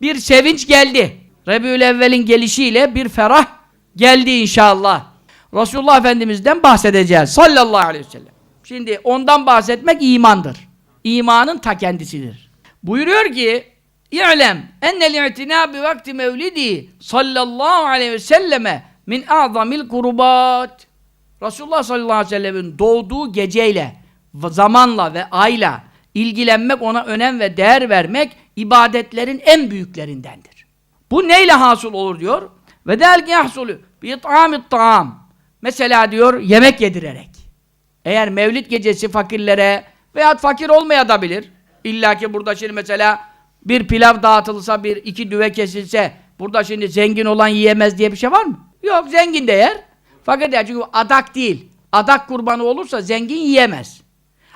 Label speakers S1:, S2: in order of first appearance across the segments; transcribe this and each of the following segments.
S1: bir sevinç geldi. Rebül Evvel'in gelişiyle bir ferah geldi inşallah. Resulullah Efendimiz'den bahsedeceğiz sallallahu aleyhi ve sellem. Şimdi ondan bahsetmek imandır. İmanın ta kendisidir. Buyuruyor ki İ'lem ennel i'tina bi vakti mevlidi sallallahu aleyhi ve selleme min a'zamil kurubat. Resulullah sallallahu aleyhi ve sellemin doğduğu geceyle, zamanla ve ayla ilgilenmek, ona önem ve değer vermek ibadetlerin en büyüklerindendir. Bu neyle hasıl olur diyor? Ve delki yahsulü bi it'amit ta'am. Mesela diyor yemek yedirerek. Eğer mevlid gecesi fakirlere veya fakir olmayabilir. İlla ki burada şimdi mesela bir pilav dağıtılsa, bir iki düve kesilse burada şimdi zengin olan yiyemez diye bir şey var mı? Yok, zengin de yer. Fakir de yer. Çünkü adak değil. Adak kurbanı olursa zengin yiyemez.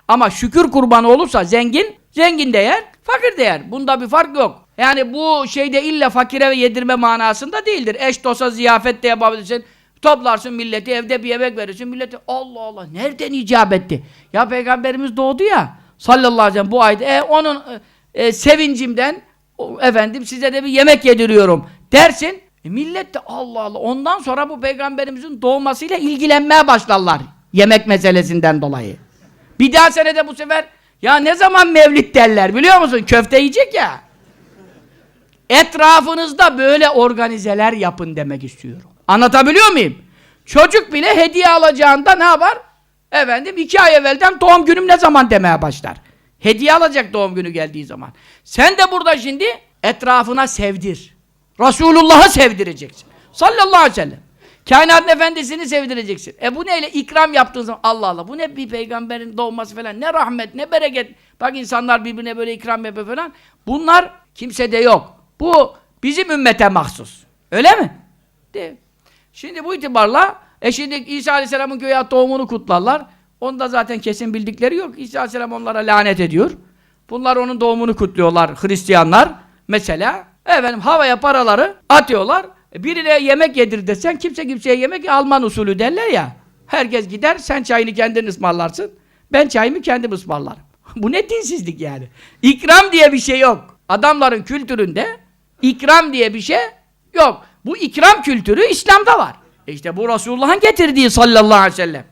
S1: Ama şükür kurbanı olursa zengin, zengin de yer, fakir de yer. Bunda bir fark yok. Yani bu şeyde illa fakire yedirme manasında değildir. Eş dosta ziyafet de yapabilirsin. Toplarsın milleti, evde bir yemek verirsin. Milleti Allah Allah nereden icap etti? Ya Peygamberimiz doğdu ya sallallahu aleyhi ve sellem bu ayda. E, onun e, sevincimden efendim size de bir yemek yediriyorum dersin. E, millet de Allah Allah ondan sonra bu Peygamberimizin doğmasıyla ilgilenmeye başlarlar. Yemek meselesinden dolayı. Bir daha senede bu sefer ya ne zaman mevlid derler biliyor musun? Köfte yiyecek ya. Etrafınızda böyle organizeler yapın demek istiyorum. Anlatabiliyor muyum? Çocuk bile hediye alacağında ne yapar? Efendim iki ay evvelden doğum günüm ne zaman demeye başlar. Hediye alacak doğum günü geldiği zaman. Sen de burada şimdi etrafına sevdir. Resulullah'ı sevdireceksin. Sallallahu aleyhi ve sellem. Kainatın efendisini sevdireceksin. E bu neyle? ikram yaptığın zaman Allah Allah. Bu ne bir peygamberin doğması falan. Ne rahmet, ne bereket. Bak insanlar birbirine böyle ikram yapıyor falan. Bunlar kimsede yok. Bu bizim ümmete mahsus. Öyle mi? De. Şimdi bu itibarla e şimdi İsa Aleyhisselam'ın göğe doğumunu kutlarlar. Onda zaten kesin bildikleri yok. İsa Aleyhisselam onlara lanet ediyor. Bunlar onun doğumunu kutluyorlar Hristiyanlar. Mesela efendim havaya paraları atıyorlar. Birine yemek yedir desen kimse kimseye yemek Alman usulü derler ya. Herkes gider sen çayını kendin ısmarlarsın. Ben çayımı kendim ısmarlarım. Bu ne dinsizlik yani. İkram diye bir şey yok. Adamların kültüründe ikram diye bir şey yok. Bu ikram kültürü İslam'da var. E işte bu Resulullah'ın getirdiği sallallahu aleyhi ve sellem.